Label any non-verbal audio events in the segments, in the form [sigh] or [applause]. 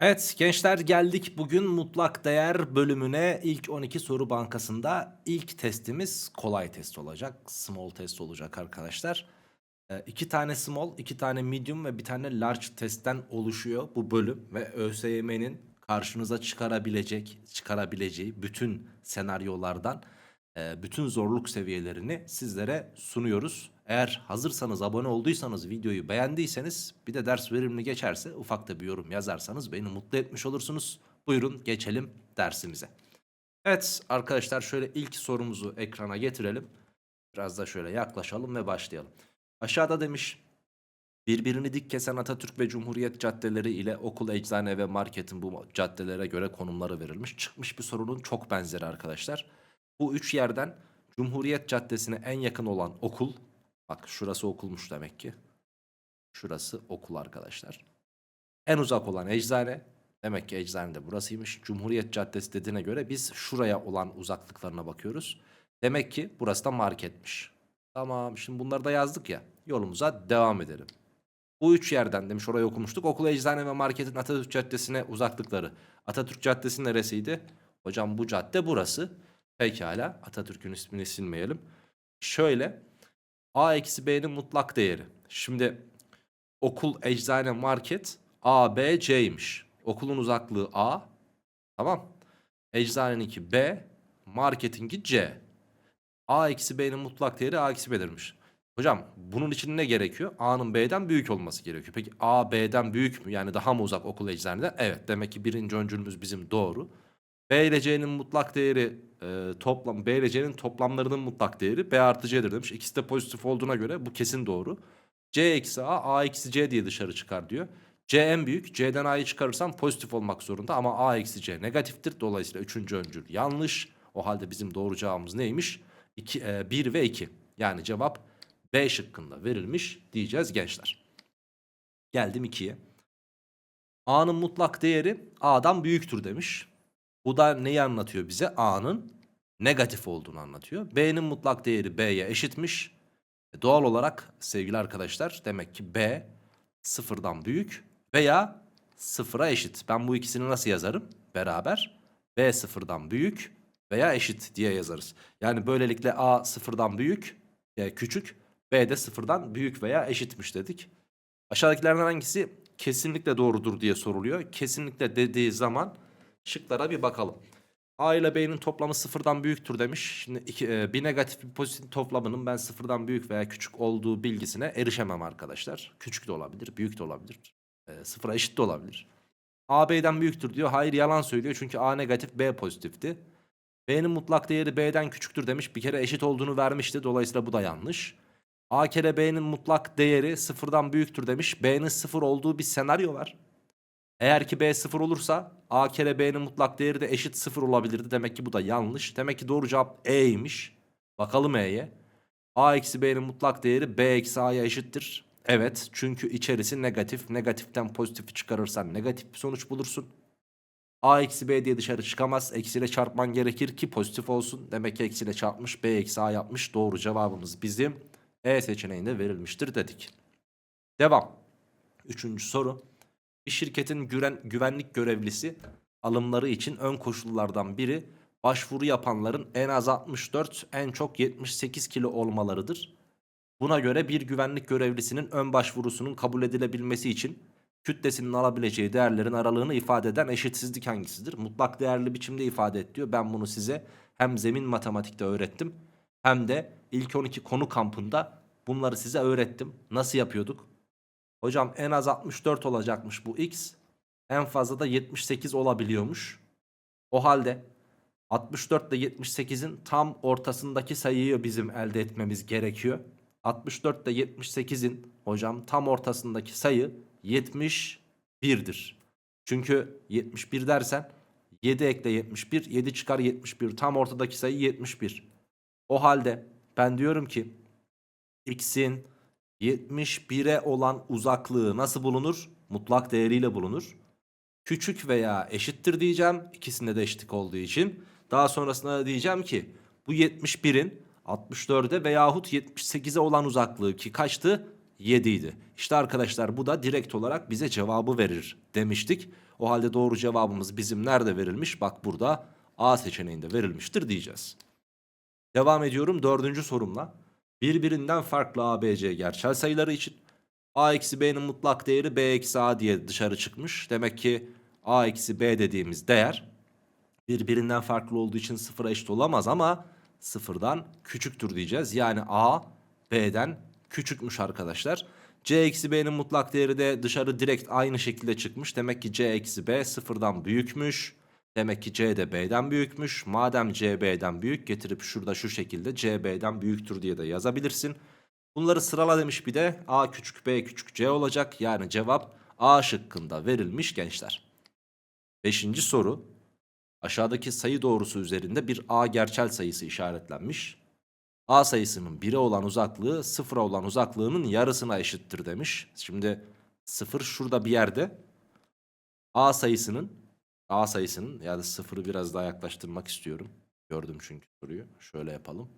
Evet gençler geldik bugün mutlak değer bölümüne ilk 12 soru bankasında ilk testimiz kolay test olacak. Small test olacak arkadaşlar. Ee, iki tane small, iki tane medium ve bir tane large testten oluşuyor bu bölüm. Ve ÖSYM'nin karşınıza çıkarabilecek, çıkarabileceği bütün senaryolardan e, bütün zorluk seviyelerini sizlere sunuyoruz. Eğer hazırsanız, abone olduysanız, videoyu beğendiyseniz bir de ders verimli geçerse ufak da bir yorum yazarsanız beni mutlu etmiş olursunuz. Buyurun geçelim dersimize. Evet arkadaşlar şöyle ilk sorumuzu ekrana getirelim. Biraz da şöyle yaklaşalım ve başlayalım. Aşağıda demiş birbirini dik kesen Atatürk ve Cumhuriyet caddeleri ile okul, eczane ve marketin bu caddelere göre konumları verilmiş. Çıkmış bir sorunun çok benzeri arkadaşlar. Bu üç yerden Cumhuriyet Caddesi'ne en yakın olan okul, bak şurası okulmuş demek ki. Şurası okul arkadaşlar. En uzak olan eczane, demek ki eczane de burasıymış. Cumhuriyet Caddesi dediğine göre biz şuraya olan uzaklıklarına bakıyoruz. Demek ki burası da marketmiş. Tamam şimdi bunları da yazdık ya. Yolumuza devam edelim. Bu üç yerden demiş orayı okumuştuk. Okul, eczane ve marketin Atatürk Caddesi'ne uzaklıkları. Atatürk Caddesi neresiydi? Hocam bu cadde burası. Pekala Atatürk'ün ismini silmeyelim. Şöyle A eksi B'nin mutlak değeri. Şimdi okul, eczane, market A, B, C'ymiş. Okulun uzaklığı A. Tamam. Eczaneninki B. Marketinki C. A eksi B'nin mutlak değeri A eksi B'dirmiş. Hocam bunun için ne gerekiyor? A'nın B'den büyük olması gerekiyor. Peki A B'den büyük mü? Yani daha mı uzak okul eczaneden? Evet. Demek ki birinci öncülümüz bizim doğru. B ile C'nin mutlak değeri e, toplam B ile C'nin toplamlarının mutlak değeri B artı C'dir demiş. İkisi de pozitif olduğuna göre bu kesin doğru. C eksi A, A eksi C diye dışarı çıkar diyor. C en büyük. C'den A'yı çıkarırsam pozitif olmak zorunda ama A eksi C negatiftir. Dolayısıyla üçüncü öncül yanlış. O halde bizim doğru cevabımız neymiş? 2, 1 ve 2. Yani cevap B şıkkında verilmiş diyeceğiz gençler. Geldim 2'ye. A'nın mutlak değeri A'dan büyüktür demiş. Bu da neyi anlatıyor bize? A'nın negatif olduğunu anlatıyor. B'nin mutlak değeri B'ye eşitmiş. E, doğal olarak sevgili arkadaşlar demek ki B sıfırdan büyük veya sıfıra eşit. Ben bu ikisini nasıl yazarım? Beraber B sıfırdan büyük veya eşit diye yazarız. Yani böylelikle A sıfırdan büyük, e, küçük, B de sıfırdan büyük veya eşitmiş dedik. Aşağıdakilerden hangisi kesinlikle doğrudur diye soruluyor. Kesinlikle dediği zaman şıklara bir bakalım. A ile B'nin toplamı sıfırdan büyüktür demiş. Şimdi iki, e, bir negatif bir pozitif toplamının ben sıfırdan büyük veya küçük olduğu bilgisine erişemem arkadaşlar. Küçük de olabilir, büyük de olabilir. E, sıfıra eşit de olabilir. A B'den büyüktür diyor. Hayır yalan söylüyor çünkü A negatif B pozitifti. B'nin mutlak değeri B'den küçüktür demiş. Bir kere eşit olduğunu vermişti. Dolayısıyla bu da yanlış. A kere B'nin mutlak değeri sıfırdan büyüktür demiş. B'nin sıfır olduğu bir senaryo var. Eğer ki B sıfır olursa A kere B'nin mutlak değeri de eşit sıfır olabilirdi. Demek ki bu da yanlış. Demek ki doğru cevap E'ymiş. Bakalım E'ye. A eksi B'nin mutlak değeri B eksi A'ya eşittir. Evet çünkü içerisi negatif. Negatiften pozitifi çıkarırsan negatif bir sonuç bulursun. A eksi B diye dışarı çıkamaz. Eksiyle çarpman gerekir ki pozitif olsun. Demek ki eksiyle çarpmış B eksi A yapmış. Doğru cevabımız bizim E seçeneğinde verilmiştir dedik. Devam. Üçüncü soru. Bir şirketin güven, güvenlik görevlisi alımları için ön koşullardan biri başvuru yapanların en az 64 en çok 78 kilo olmalarıdır. Buna göre bir güvenlik görevlisinin ön başvurusunun kabul edilebilmesi için kütlesinin alabileceği değerlerin aralığını ifade eden eşitsizlik hangisidir? Mutlak değerli biçimde ifade et diyor. Ben bunu size hem zemin matematikte öğrettim hem de ilk 12 konu kampında bunları size öğrettim. Nasıl yapıyorduk? Hocam en az 64 olacakmış bu x. En fazla da 78 olabiliyormuş. O halde 64 ile 78'in tam ortasındaki sayıyı bizim elde etmemiz gerekiyor. 64 ile 78'in hocam tam ortasındaki sayı 71'dir. Çünkü 71 dersen 7 ekle 71, 7 çıkar 71. Tam ortadaki sayı 71. O halde ben diyorum ki x'in 71'e olan uzaklığı nasıl bulunur? Mutlak değeriyle bulunur. Küçük veya eşittir diyeceğim. İkisinde de eşitlik olduğu için. Daha sonrasında da diyeceğim ki bu 71'in 64'e veyahut 78'e olan uzaklığı ki kaçtı? 7 idi. İşte arkadaşlar bu da direkt olarak bize cevabı verir demiştik. O halde doğru cevabımız bizim nerede verilmiş? Bak burada A seçeneğinde verilmiştir diyeceğiz. Devam ediyorum dördüncü sorumla. Birbirinden farklı A, B, C gerçel sayıları için A eksi B'nin mutlak değeri B eksi A diye dışarı çıkmış. Demek ki A eksi B dediğimiz değer birbirinden farklı olduğu için sıfıra eşit olamaz ama sıfırdan küçüktür diyeceğiz. Yani A B'den küçükmüş arkadaşlar. C eksi B'nin mutlak değeri de dışarı direkt aynı şekilde çıkmış. Demek ki C eksi B sıfırdan büyükmüş. Demek ki C de B'den büyükmüş. Madem C B'den büyük getirip şurada şu şekilde C B'den büyüktür diye de yazabilirsin. Bunları sırala demiş bir de A küçük B küçük C olacak. Yani cevap A şıkkında verilmiş gençler. Beşinci soru. Aşağıdaki sayı doğrusu üzerinde bir A gerçel sayısı işaretlenmiş. A sayısının 1'e olan uzaklığı 0'a olan uzaklığının yarısına eşittir demiş. Şimdi 0 şurada bir yerde. A sayısının A sayısının yani 0'ı biraz daha yaklaştırmak istiyorum. Gördüm çünkü soruyu. Şöyle yapalım.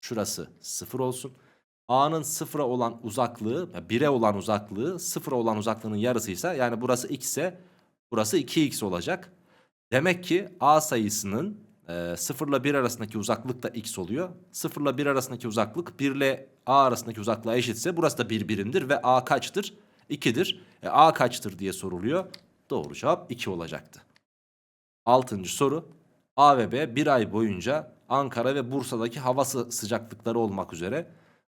Şurası 0 olsun. A'nın 0'a olan uzaklığı, 1'e olan uzaklığı 0'a olan uzaklığının yarısıysa yani burası x ise burası 2x olacak. Demek ki A sayısının e, 0 ile 1 arasındaki uzaklık da x oluyor. 0 ile 1 arasındaki uzaklık 1 ile A arasındaki uzaklığa eşitse burası da bir birimdir ve A kaçtır? 2'dir. E, A kaçtır diye soruluyor. Doğru cevap 2 olacaktı. Altıncı soru. A ve B bir ay boyunca Ankara ve Bursa'daki hava sı- sıcaklıkları olmak üzere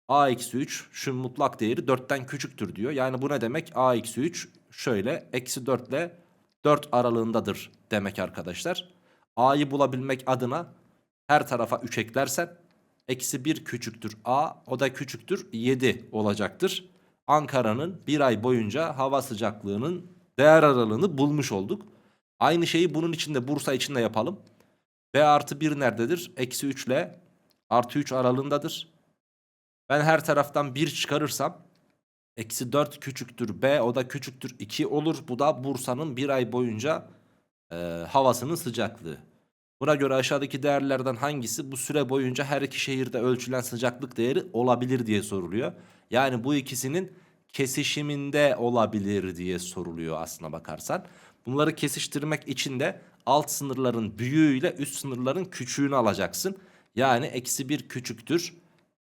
A-3 şu mutlak değeri 4'ten küçüktür diyor. Yani bu ne demek? A-3 şöyle eksi 4 ile 4 aralığındadır demek arkadaşlar. A'yı bulabilmek adına her tarafa 3 eklersen eksi 1 küçüktür A o da küçüktür 7 olacaktır. Ankara'nın bir ay boyunca hava sıcaklığının değer aralığını bulmuş olduk. Aynı şeyi bunun için de Bursa için de yapalım. B artı 1 nerededir? Eksi 3 ile artı 3 aralığındadır. Ben her taraftan 1 çıkarırsam eksi 4 küçüktür B o da küçüktür 2 olur. Bu da Bursa'nın bir ay boyunca e, havasının sıcaklığı. Buna göre aşağıdaki değerlerden hangisi bu süre boyunca her iki şehirde ölçülen sıcaklık değeri olabilir diye soruluyor. Yani bu ikisinin kesişiminde olabilir diye soruluyor aslına bakarsan. Bunları kesiştirmek için de alt sınırların büyüğüyle üst sınırların küçüğünü alacaksın. Yani eksi 1 küçüktür.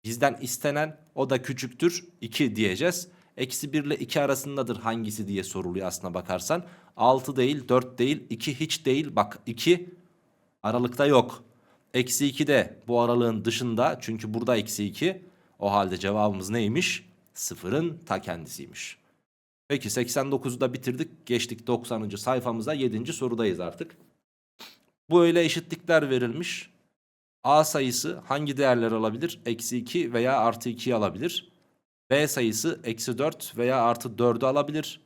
Bizden istenen o da küçüktür 2 diyeceğiz. Eksi 1 ile 2 arasındadır hangisi diye soruluyor aslına bakarsan. 6 değil 4 değil 2 hiç değil. Bak 2 aralıkta yok. Eksi 2 de bu aralığın dışında çünkü burada eksi 2. O halde cevabımız neymiş? Sıfırın ta kendisiymiş. Peki 89'u da bitirdik. Geçtik 90. sayfamıza 7. sorudayız artık. Bu öyle eşitlikler verilmiş. A sayısı hangi değerler alabilir? Eksi 2 veya artı 2'yi alabilir. B sayısı eksi 4 veya artı 4'ü alabilir.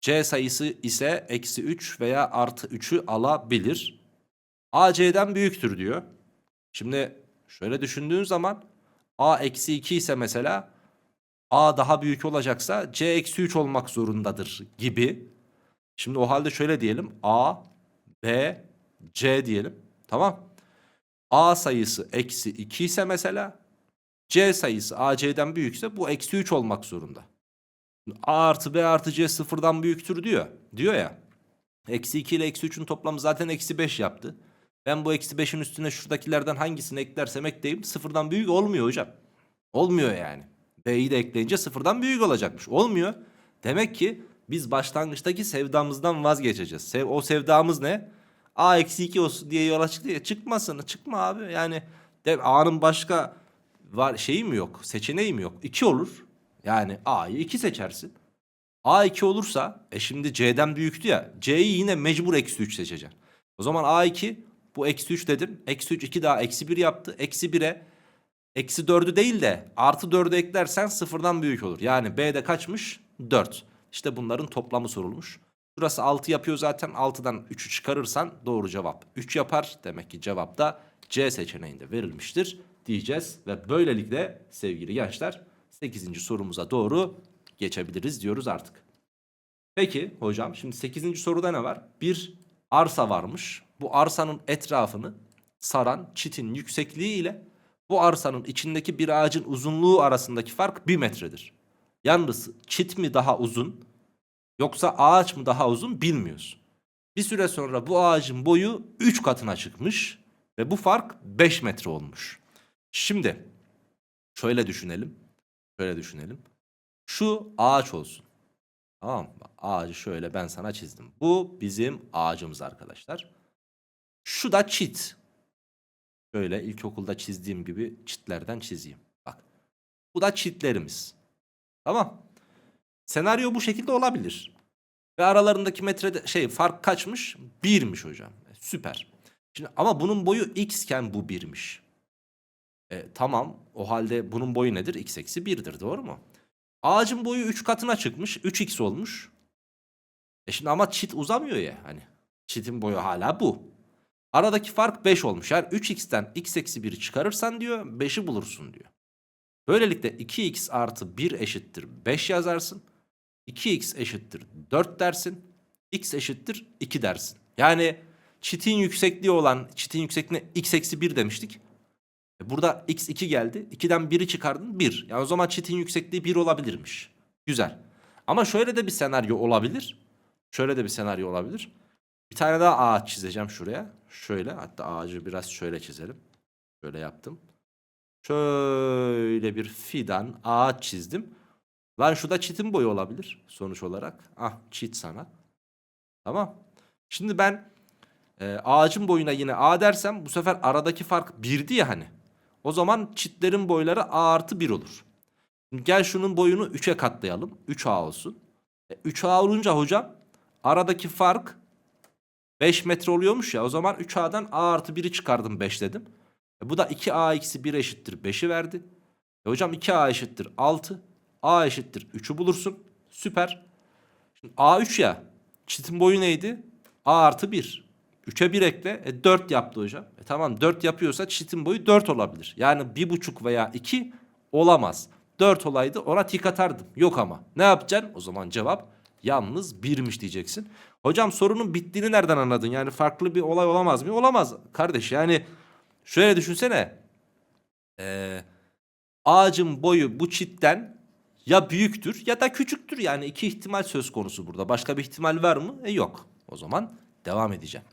C sayısı ise eksi 3 veya artı 3'ü alabilir. A C'den büyüktür diyor. Şimdi şöyle düşündüğün zaman A eksi 2 ise mesela A daha büyük olacaksa C eksi 3 olmak zorundadır gibi. Şimdi o halde şöyle diyelim. A, B, C diyelim. Tamam. A sayısı eksi 2 ise mesela C sayısı AC'den büyükse bu eksi 3 olmak zorunda. A artı B artı C sıfırdan büyüktür diyor. Diyor ya. Eksi 2 ile eksi 3'ün toplamı zaten eksi 5 yaptı. Ben bu eksi 5'in üstüne şuradakilerden hangisini eklersem ekleyeyim sıfırdan büyük olmuyor hocam. Olmuyor yani. B'yi de ekleyince sıfırdan büyük olacakmış. Olmuyor. Demek ki biz başlangıçtaki sevdamızdan vazgeçeceğiz. Sev o sevdamız ne? A eksi 2 olsun diye yola çıktı ya. Çıkmasın. Çıkma abi. Yani de, A'nın başka var şeyi mi yok? Seçeneği mi yok? 2 olur. Yani A'yı 2 seçersin. A 2 olursa e şimdi C'den büyüktü ya. C'yi yine mecbur eksi 3 seçeceksin. O zaman A 2 bu eksi 3 dedim. Eksi 3 2 daha eksi 1 yaptı. Eksi 1'e eksi 4'ü değil de artı 4'ü eklersen sıfırdan büyük olur. Yani B'de kaçmış? 4. İşte bunların toplamı sorulmuş. Burası 6 yapıyor zaten. 6'dan 3'ü çıkarırsan doğru cevap 3 yapar. Demek ki cevap da C seçeneğinde verilmiştir diyeceğiz. Ve böylelikle sevgili gençler 8. sorumuza doğru geçebiliriz diyoruz artık. Peki hocam şimdi 8. soruda ne var? Bir arsa varmış. Bu arsanın etrafını saran çitin yüksekliği ile bu arsanın içindeki bir ağacın uzunluğu arasındaki fark 1 metredir. Yalnız çit mi daha uzun yoksa ağaç mı daha uzun bilmiyoruz. Bir süre sonra bu ağacın boyu 3 katına çıkmış ve bu fark 5 metre olmuş. Şimdi şöyle düşünelim. Şöyle düşünelim. Şu ağaç olsun. Tamam mı? Ağacı şöyle ben sana çizdim. Bu bizim ağacımız arkadaşlar. Şu da çit. Şöyle ilkokulda çizdiğim gibi çitlerden çizeyim. Bak. Bu da çitlerimiz. Tamam. Senaryo bu şekilde olabilir. Ve aralarındaki metrede şey fark kaçmış? 1'miş hocam. E, süper. Şimdi ama bunun boyu x iken bu 1'miş. E, tamam. O halde bunun boyu nedir? x eksi 1'dir doğru mu? Ağacın boyu 3 katına çıkmış. 3x olmuş. E şimdi ama çit uzamıyor ya hani. Çitin boyu hala bu. Aradaki fark 5 olmuş. Yani 3x'ten x eksi 1'i çıkarırsan diyor 5'i bulursun diyor. Böylelikle 2x artı 1 eşittir 5 yazarsın. 2x eşittir 4 dersin. x eşittir 2 dersin. Yani çitin yüksekliği olan çitin yüksekliğine x eksi 1 demiştik. E Burada x2 geldi. 2'den 1'i çıkardın 1. Yani o zaman çitin yüksekliği 1 olabilirmiş. Güzel. Ama şöyle de bir senaryo olabilir. Şöyle de bir senaryo olabilir. Bir tane daha ağaç çizeceğim şuraya. Şöyle hatta ağacı biraz şöyle çizelim. Şöyle yaptım. Şöyle bir fidan ağaç çizdim. Lan şu da çitin boyu olabilir sonuç olarak. Ah çit sana. Tamam. Şimdi ben e, ağacın boyuna yine A dersem bu sefer aradaki fark 1'di ya hani. O zaman çitlerin boyları A artı 1 olur. Şimdi gel şunun boyunu 3'e katlayalım. 3A olsun. E, 3A olunca hocam aradaki fark 5 metre oluyormuş ya. O zaman 3A'dan A artı 1'i çıkardım 5 dedim. E, bu da 2A eksi 1 eşittir 5'i verdi. E, hocam 2A eşittir 6. A eşittir 3'ü bulursun. Süper. Şimdi A3 ya. Çitin boyu neydi? A artı 1. 3'e 1 ekle. E 4 yaptı hocam. E tamam 4 yapıyorsa çitin boyu 4 olabilir. Yani 1,5 veya 2 olamaz. 4 olaydı ona tik atardım. Yok ama. Ne yapacaksın? O zaman cevap yalnız 1'miş diyeceksin. Hocam sorunun bittiğini nereden anladın? Yani farklı bir olay olamaz mı? Olamaz kardeş. Yani şöyle düşünsene. Ee, ağacın boyu bu çitten ya büyüktür ya da küçüktür. Yani iki ihtimal söz konusu burada. Başka bir ihtimal var mı? E yok. O zaman devam edeceğim.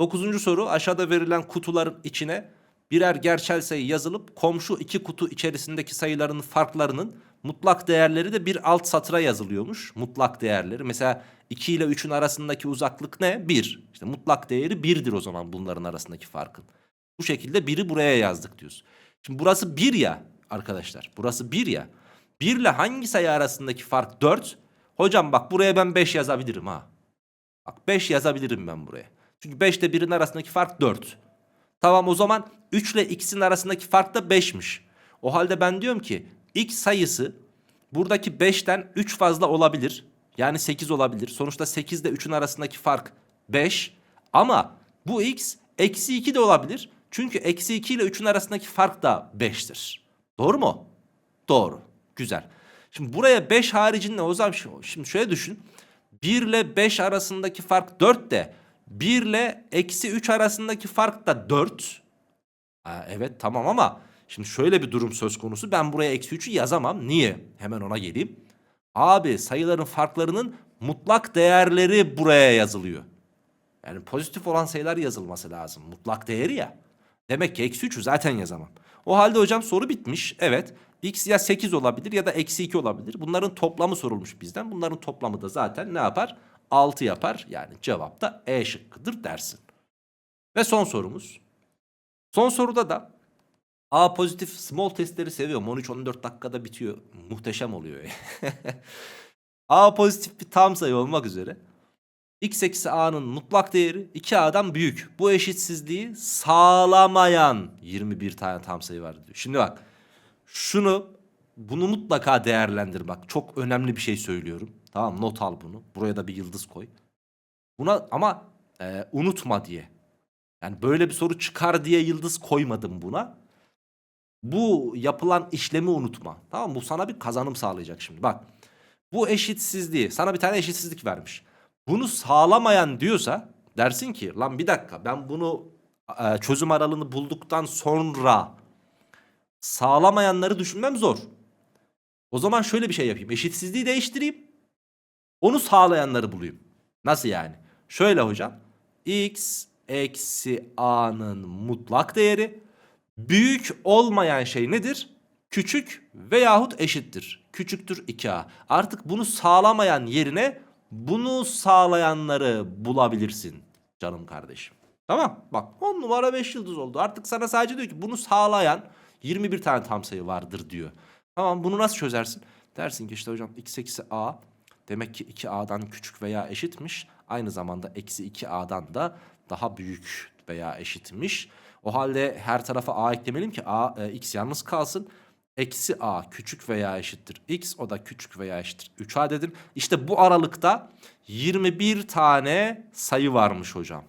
Dokuzuncu soru aşağıda verilen kutuların içine birer gerçel sayı yazılıp komşu iki kutu içerisindeki sayıların farklarının mutlak değerleri de bir alt satıra yazılıyormuş. Mutlak değerleri. Mesela 2 ile 3'ün arasındaki uzaklık ne? 1. İşte mutlak değeri 1'dir o zaman bunların arasındaki farkın. Bu şekilde biri buraya yazdık diyoruz. Şimdi burası 1 ya arkadaşlar. Burası 1 ya. 1 ile hangi sayı arasındaki fark 4? Hocam bak buraya ben 5 yazabilirim ha. Bak 5 yazabilirim ben buraya. Çünkü 5 ile 1'in arasındaki fark 4. Tamam o zaman 3 ile x'in arasındaki fark da 5'miş. O halde ben diyorum ki x sayısı buradaki 5'ten 3 fazla olabilir. Yani 8 olabilir. Sonuçta 8 ile 3'ün arasındaki fark 5. Ama bu x eksi 2 de olabilir. Çünkü eksi 2 ile 3'ün arasındaki fark da 5'tir. Doğru mu? Doğru. Güzel. Şimdi buraya 5 haricinde o zaman şimdi şöyle düşün. 1 ile 5 arasındaki fark 4 de 1 ile eksi 3 arasındaki fark da 4. Ha, evet tamam ama şimdi şöyle bir durum söz konusu. Ben buraya eksi 3'ü yazamam. Niye? Hemen ona geleyim. Abi sayıların farklarının mutlak değerleri buraya yazılıyor. Yani pozitif olan sayılar yazılması lazım. Mutlak değeri ya. Demek ki eksi 3'ü zaten yazamam. O halde hocam soru bitmiş. Evet. X ya 8 olabilir ya da eksi 2 olabilir. Bunların toplamı sorulmuş bizden. Bunların toplamı da zaten ne yapar? 6 yapar. Yani cevap da E şıkkıdır dersin. Ve son sorumuz. Son soruda da A pozitif small testleri seviyorum. 13-14 dakikada bitiyor. Muhteşem oluyor. [laughs] A pozitif bir tam sayı olmak üzere. X eksi A'nın mutlak değeri 2A'dan büyük. Bu eşitsizliği sağlamayan 21 tane tam sayı var diyor. Şimdi bak şunu bunu mutlaka değerlendir bak. Çok önemli bir şey söylüyorum. Tamam not al bunu. Buraya da bir yıldız koy. Buna ama e, unutma diye. Yani böyle bir soru çıkar diye yıldız koymadım buna. Bu yapılan işlemi unutma. Tamam mı? Bu sana bir kazanım sağlayacak şimdi. Bak. Bu eşitsizliği sana bir tane eşitsizlik vermiş. Bunu sağlamayan diyorsa dersin ki lan bir dakika ben bunu e, çözüm aralığını bulduktan sonra sağlamayanları düşünmem zor. O zaman şöyle bir şey yapayım. Eşitsizliği değiştireyim. Onu sağlayanları bulayım. Nasıl yani? Şöyle hocam. x eksi a'nın mutlak değeri büyük olmayan şey nedir? Küçük veyahut eşittir. Küçüktür 2a. Artık bunu sağlamayan yerine bunu sağlayanları bulabilirsin canım kardeşim. Tamam bak 10 numara 5 yıldız oldu. Artık sana sadece diyor ki bunu sağlayan 21 tane tam sayı vardır diyor. Tamam bunu nasıl çözersin? Dersin ki işte hocam x eksi a demek ki 2a'dan küçük veya eşitmiş. Aynı zamanda eksi 2a'dan da daha büyük veya eşitmiş. O halde her tarafa a eklemeliyim ki a e, x yalnız kalsın. Eksi a küçük veya eşittir x o da küçük veya eşittir 3a dedim. İşte bu aralıkta 21 tane sayı varmış hocam.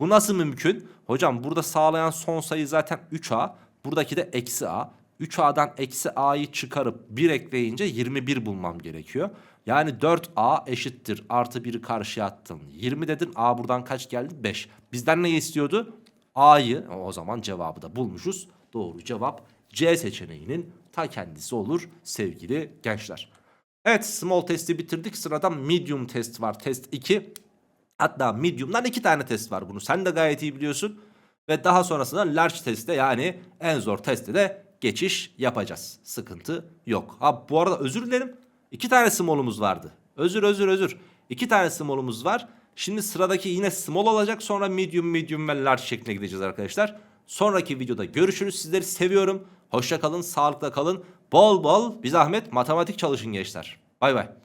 Bu nasıl mümkün? Hocam burada sağlayan son sayı zaten 3a. Buradaki de eksi a. 3a'dan eksi a'yı çıkarıp 1 ekleyince 21 bulmam gerekiyor. Yani 4a eşittir artı 1'i karşıya attım. 20 dedin a buradan kaç geldi? 5. Bizden ne istiyordu? A'yı o zaman cevabı da bulmuşuz. Doğru cevap C seçeneğinin ta kendisi olur sevgili gençler. Evet small testi bitirdik. Sırada medium test var. Test 2. Hatta medium'dan iki tane test var bunu. Sen de gayet iyi biliyorsun. Ve daha sonrasında large testte yani en zor testte de geçiş yapacağız. Sıkıntı yok. Ha bu arada özür dilerim. İki tane small'umuz vardı. Özür özür özür. İki tane small'umuz var. Şimdi sıradaki yine small olacak. Sonra medium, medium ve large şeklinde gideceğiz arkadaşlar. Sonraki videoda görüşürüz. Sizleri seviyorum. Hoşça kalın, sağlıkla kalın. Bol bol bir zahmet matematik çalışın gençler. Bay bay.